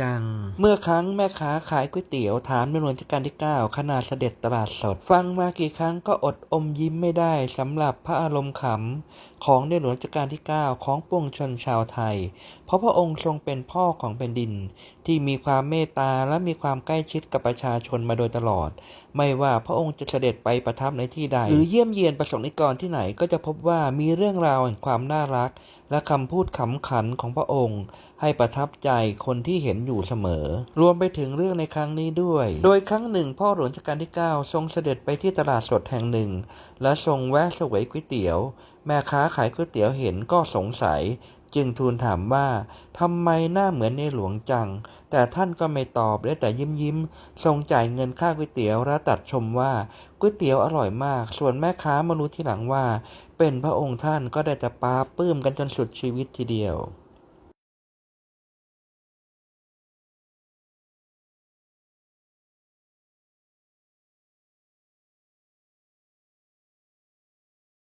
จัง เมื่อครั้งแม่ค้าขายก๋วยเตี๋ยวถามในหลวงรัชกาลที่ 9 ขนาดเสด็จตลาดสด ฟังมากี่ครั้งก็อดอมยิ้มไม่ได้สำหรับพระอารมณ์ขำของในหลวงรัชกาลที่ 9 ของปวงชนชาวไทย เพราะพระองค์ทรงเป็นพ่อของแผ่นดิน ที่มีความเมตตาและมีความใกล้ชิดกับประชาชนมาโดยตลอด ไม่ว่าพระองค์จะเสด็จไปประทับในที่ใด หรือเยี่ยมเยียนประสงค์นิกรที่ไหนก็จะพบว่ามีเรื่องราวแห่งความน่ารัก และคำพูดขำขันของพระองค์ ให้ประทับใจคนที่เห็นอยู่เสมอ รวมไปถึงเรื่องในครั้งนี้ด้วย โดยครั้งหนึ่งพ่อหลวงรัชการที่ 9 ทรงเสด็จไปที่ตลาดสดแห่งหนึ่ง และทรงแวะเสวยก๋วยเตี๋ยว แม่ค้าขายก๋วยเตี๋ยวเห็นก็สงสัย จึงทูลถามว่าทำไมหน้าเหมือนในหลวงจัง แต่ท่านก็ไม่ตอบได้แต่ยิ้มยิ้มทรงจ่ายเงินค่าก๋วยเตี๋ยวและตัดชมว่าก๋วยเตี๋ยวอร่อยมาก ส่วนแม่ค้ามารู้ทีหลังว่า เป็นพระองค์ท่านก็ได้จะปาปื้มกันจนสุดชีวิตทีเดียว